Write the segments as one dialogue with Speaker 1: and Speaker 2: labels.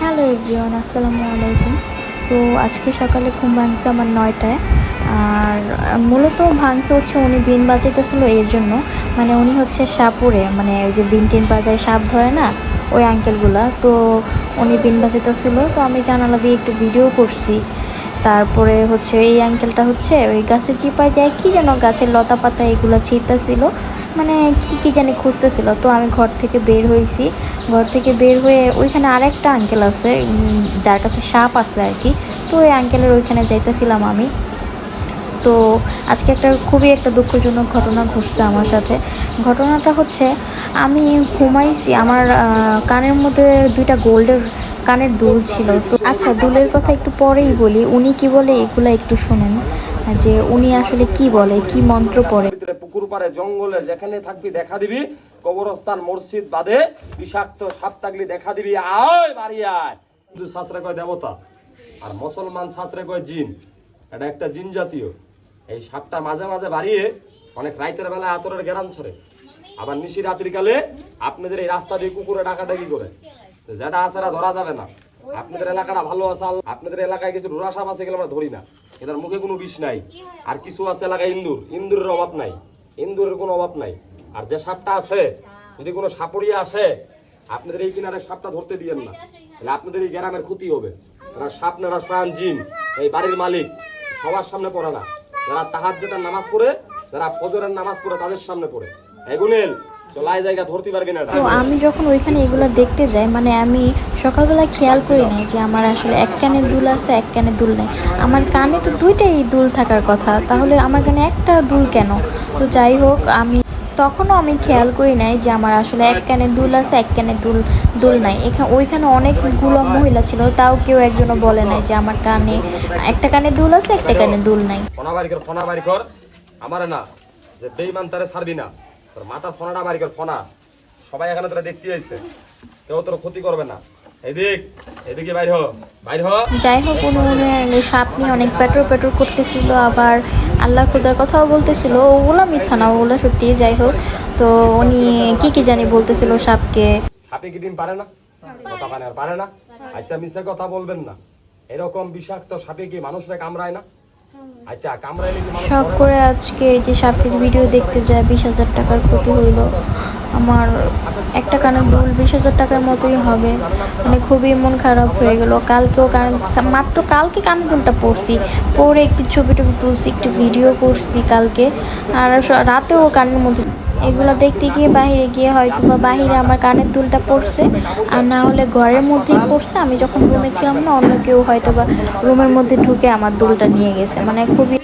Speaker 1: Hello everyone, আসসালামু আলাইকুম। তো আজকে সকালে ঘুম ভাঙছে আমার নয়টায়। আর মূলত ভাঙছে হচ্ছে উনি বিন বাজাইতেছিল এর জন্য মানে উনি হচ্ছে সাপুরে মানে ওই যে বিন টিন বাজায় সাপ ধরে না, ওই আঙ্কেলগুলা তো উনি বিন বাজাইতেছিল। তো আমি জানালা দিয়ে একটু ভিডিও করছি। তারপরে হচ্ছে এই আঙ্কেলটা হচ্ছে ওই গাছে চিপায় যায়, কি যেন গাছের লতা পাতা এগুলো ছিঁড়তেছিল। মানে কি কি জানি খুঁজতেছিল। তো আমি ঘর থেকে বের হয়েছি। ঘর থেকে বের হয়ে ওইখানে আরেকটা আঙ্কেল আছে যার কাছে সাপ আছে আর কি। তো ওই আঙ্কেলের ওইখানে যাইতেছিলাম আমি। তো আজকে একটা খুবই একটা দুঃখজনক ঘটনা ঘটছে আমার সাথে। ঘটনাটা হচ্ছে, আমি ঘুমাইছি, আমার কানের মধ্যে দুইটা গোল্ডের কানের দুল ছিল। তো আচ্ছা দুলের কথা একটু পরেই বলি। উনি কি বলে, এগুলো একটু শুনুন। যে উনি আসলে কি বলে, কি মন্ত্র পড়ে।
Speaker 2: পুকুর পাড়ে, জঙ্গলে যেখানে থাকবি দেখা দিবি, কবরস্থান, মসজিদ বাদে বিষাক্ত সাপ থাকলে দেখা দিবি। আয়, বাড়ি আয়। হিন্দু শাস্ত্রে কয় দেবতা, আর মুসলমান শাস্ত্রে কয় জিন। এটা একটা জিন জাতীয়। এই সাপটা মাঝে মাঝে বাড়িয়ে অনেক রাইতের বেলায় আতরের গেরান ছড়ে। আবার নিশি রাত্রিকালে আপনাদের এই রাস্তা দিয়ে কুকুরে ডাকাডাকি করে। যেটা আছে ধরা যাবে না। আপনাদের এলাকাটা ভালো আছে আপনাদের এলাকায় কিছু রোরা সাপ আছে আমরা ধরি না। এদের মুখে কোনো বিষ নাই। আর কিছু আছে এলাকায় ইন্দুর। ইন্দুরের অভাব নাই। ইন্দুরের কোনো অভাব নাই। আর যে সাপটা আছে যদি কোনো সাপড়িয়া আসে আপনাদের এই কিনারে সাপটা ধরতে দিয়েন না। তাহলে আপনাদের এই গ্রামের ক্ষতি হবে। তারা সাপ নেড়া প্রাণ জিন এই বাড়ির মালিক সবার সামনে পড়ে না। যারা তাহার যেটা নামাজ পড়ে যারা ফজরের নামাজ পড়ে তাদের সামনে পড়ে। এগুনেল চলাই জায়গা ধরতে পারবি না।
Speaker 1: তো আমি যখন ওইখানে এগুলো দেখতে যাই মানে আমি সকালবেলা খেয়াল করি নাই যে আমার আসলে এক কানে দুল আছে এক কানে দুল নেই। আমার কানে তো দুইটাই দুল থাকার কথা তাহলে আমার কানে একটা দুল কেন? তো যাই হোক আমি তখনও আমি খেয়াল করি নাই যে আমার আসলে এক কানে দুল আছে এক কানে দুল দুল নাই। এখানে ওইখানে অনেকগুলো মহিলা ছিল তাও কেউ একজনও বলে নাই যে আমার কানে একটা কানে দুল আছে একটা কানে দুল নাই।
Speaker 2: আমারে না যে বেইমান তারে ছাড়বি না। তোর মাথার ফোনাটা বাড়ি কর ফোনা। সবাই এখানে তোরা দেখতে আইছে। কেউ তোর ক্ষতি করবে না।
Speaker 1: যাই হোক সাপ নিয়ে অনেক করতেছিল আবার আল্লাহ খুদার কথাও বলতেছিল ওগুলো মিথ্যা না ওগুলো সত্যি যাই হোক। তো উনি কি কি জানি বলতেছিল সাপকে।
Speaker 2: সাপে কি ডিম পারে না? কথা পারে পারে না। আচ্ছা কথা বলবেন না। এরকম বিষাক্ত সাপে কি মানুষরা কামড়ায় না? আচ্ছা
Speaker 1: শখ করে আজকে এই যে সাপের ভিডিও দেখতে যায় বিশ হাজার টাকার ক্ষতি হইল। আমার একটা কানের দুল বিশ হাজার টাকার মতোই হবে। মানে খুবই মন খারাপ হয়ে গেল। কালকেও কান মাত্র কালকে কানের দুলটা পড়ছি পরে একটু ছবি টবি তুলছি, একটু ভিডিও করছি কালকে। আর রাতেও কানের মধ্যে এগুলো দেখতে গিয়ে বাইরে গিয়ে হয়তো বা বাহিরে আমার কানের দুলটা পড়ছে। আর না হলে ঘরের মধ্যেই পড়ছে। আমি যখন রুমে ছিলাম না অন্য কেউ হয়তো বা রুমের মধ্যে ঢুকে আমার দুলটা নিয়ে গেছে। মানে খুবই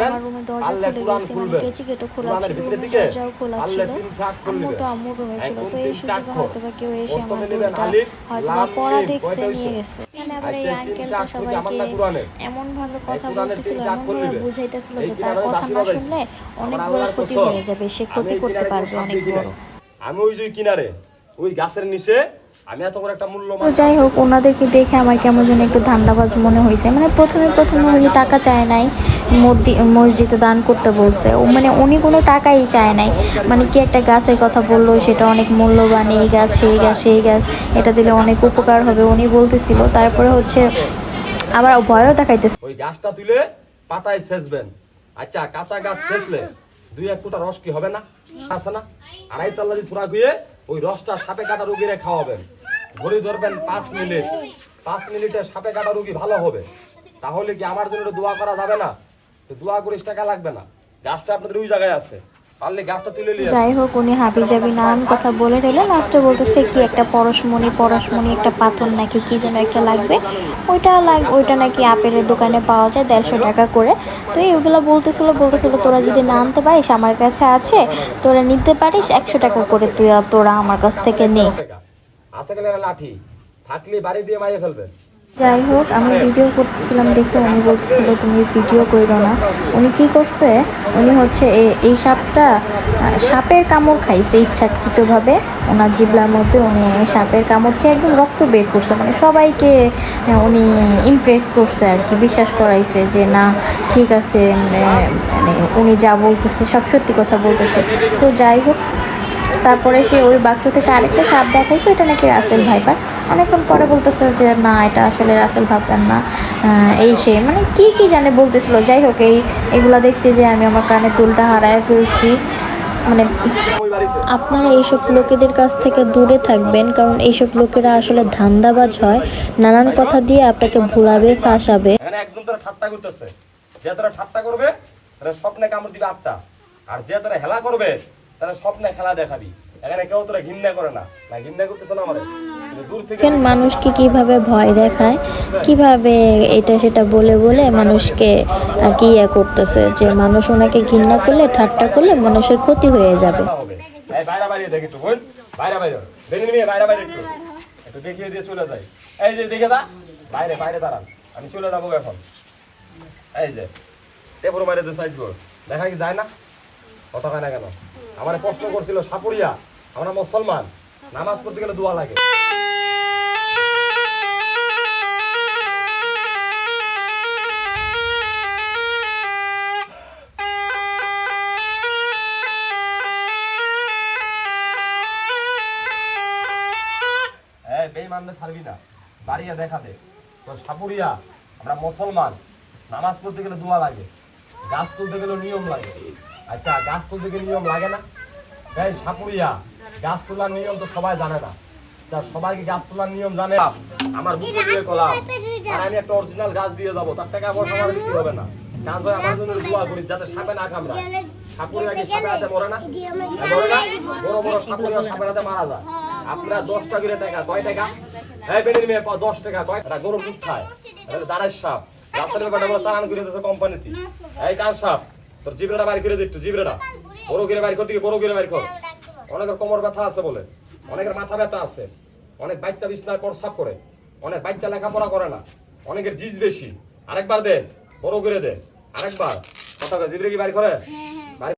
Speaker 1: আমার রুমে দরজা
Speaker 2: পারলে
Speaker 1: খুলে গেছে মানে কেচি কেটো খোলা ছিল রুমের দরজাও খোলা ছিল। আম্মু তো আম্মুর রুমে ছিল
Speaker 2: এখন
Speaker 1: তো এই সুযোগে হয়তো বা কেউ এসে আমার দুলটা হয়তো বা পড়া দেখছে নিয়ে গেছে। এখানে আবার এই আঙ্কেলটা সবাইকে
Speaker 2: না
Speaker 1: এমন ভাবে কথা বলতেছিল এমন ভাবে বুঝাইতেছিল যে তার কথা না শুনলে অনেক বড় ক্ষতি হয়ে যাবে সে ক্ষতি করতে পারবে অনেক বড়।
Speaker 2: আমি ওই যে কিনারে ওই গাছের নিচে আমি এত বড় একটা মূল্যবান
Speaker 1: তো যাই হোক ওনাদেরকে দেখে আমার কেমন যেন একটু ধান্দাবাজ মনে হয়েছে। মানে প্রথমে প্রথমে উনি টাকা চায় নাই মসজি- মসজিদে দান করতে বলছে। ও মানে উনি কোনো টাকাই চায় নাই। মানে কি একটা গাছের কথা বলল সেটা অনেক মূল্যবান এই গাছ সেই গাছ সেই গাছ এটা দিলে অনেক উপকার হবে উনি বলতেছিল। তারপরে হচ্ছে আবার ভয়ও দেখাইতেছে।
Speaker 2: ওই গাছটা তুলে পাতায় ছেঁচবেন আচ্ছা কাঁচা গাছ ছেঁচলে দুই এক ফুটা রস কি হবে না? আছে না? আড়াই তাল্লা দিয়ে সুরা গুয়ে ওই রসটা সাপে কাটা রুগীরে খাওয়াবেন। ঘড়ি ধরবেন পাঁচ মিনিট। পাঁচ মিনিটে সাপে কাটা রুগী ভালো হবে। তাহলে কি আমার জন্য দোয়া করা যাবে না? দোয়া করিস, টাকা লাগবে না। গাছটা আপনাদের ওই জায়গায় আছে।
Speaker 1: যাই হোক উনি হাবি জাবি নানান কথা বলে রেলে লাস্টে বলতেছে কি একটা পরশমণি পরশমণি একটা পাথর নাকি কি যেন একটা লাগবে। ওইটা লাগ ওইটা নাকি আপেলের দোকানে পাওয়া যায় দেড়শো টাকা করে। তো এইগুলো বলতেছিল বলতেছিল তোরা যদি না আনতে পারিস আমার কাছে আছে। তোরা নিতে পারিস একশো টাকা করে তুই তোরা আমার কাছ থেকে নে।
Speaker 2: গেলে লাঠি। থাকলে বাড়ি দিয়ে মারিয়ে ফেলবে।
Speaker 1: যাই হোক, আমি ভিডিও করতেছিলাম দেখে উনি বলতেছিল, তুমি ভিডিও করো না। উনি কি করছে, উনি হচ্ছে এই সাপটা সাপের কামড় খাইছে ইচ্ছাকৃতভাবে। ওনার জিবলার মধ্যে উনি সাপের কামড় খেয়ে একদম রক্ত বের করছে। মানে সবাইকে উনি ইমপ্রেস করছে আর কি, বিশ্বাস করাইছে যে, না, ঠিক আছে মানে মানে উনি যা বলতেছে, সব সত্যি কথা বলতেছে। তো যাই হোক, তারপরে সে ওই বাক্স থেকে আরেকটা সাপ দেখাইছে এটা নাকি রাসেল ভাইপার। অনেকক্ষণ পরে বলতেছে যে, না, এটা আসলে রাসেল ভাববেন না। এই সে মানে কি কি জানে বলতেছিল। যাই হোক, এই, এগুলা দেখতে যে আমি আমার কানে দুলটা হারায় ফেলছি। মানে আপনারা এইসব লোকেদের কাছ থেকে দূরে থাকবেন, কারণ এইসব লোকেরা আসলে ধান্দাবাজ হয়। নানান কথা দিয়ে আপনাকে ভুলাবে, ফাঁসাবে।
Speaker 2: একজন তোরা ঠাট্টা করতেছে। যে তোরা ঠাট্টা করবে, তারা স্বপ্নে কামড় দিবে আটটা আর যে তোরা হেলা করবে, তারা স্বপ্নে খেলা দেখাবি। এখানে কেউ তোরা ঘিন্না করে না। না ঘিন্না করতেছে না
Speaker 1: মানুষকে কীভাবে ভয় দেখায়? কীভাবে এটা সেটা বলে বলে মানুষকে আর কি ইয়ে করতেছে? যে মানুষ ওনাকে ঘৃণা করলে, ঠাট্টা করলে মানুষের ক্ষতি হয়ে যাবে।
Speaker 2: আমার প্রশ্ন করছিল, সাপুরিয়া, আমরা মুসলমান। নামাজ পড়তে গেলে দোয়া লাগে। বেঈমানদের ছাড়বি না। বাড়িয়া দেখা দে তো সাপুরিয়া, আমরা মুসলমান, নামাজ পড়তে গেলে দোয়া লাগে, গাছ তুলতে গেলে নিয়ম লাগে। আচ্ছা গাছ তুলতে গেলে নিয়ম লাগে না? এই সাপুরিয়া, গাছ তোলার নিয়ম তো সবাই জানে না। তা সবাই কি গাছ তোলার নিয়ম জানে? আমার বুকে দিয়ে কলাম আর আমি একটা অরিজিনাল গাছ দিয়ে যাব, তার টাকা পয়সা আমার দিতে হবে না। গাছ হয় আমার জন্য দোয়া করি, যাতে সাপে না সাপুরিয়া কি সাপে হাতে মরে না? বড় বড় সাপুরিয়া সাপের হাতে মারা যায়। আপনারা দশটা করে টাকা, কয় টাকা? হ্যাঁ বেনির মেয়ে দশ টাকা, কয়? এটা গরুর দুধ খায়। দাঁড়ায় সাপ। রাস্তার ব্যাপারটা বলে চালান করে দিতেছে কোম্পানিতে। এই কার সাপ, তোর জিবরাটা বাইর করে দে একটু, জিবরাটা। বড় করে বাইর করতে বড় করে বাইর কর। অনেকের কোমর ব্যথা আছে বলে। অনেকের মাথা ব্যথা আছে। অনেক বাচ্চা বিছনায় পর সাপ করে। অনেক বাচ্চা লেখাপড়া করে না। অনেকের জিজ বেশি। আরেকবার দে, বড় করে দে। আরেকবার। কথা জিবরে কি বাইর করে?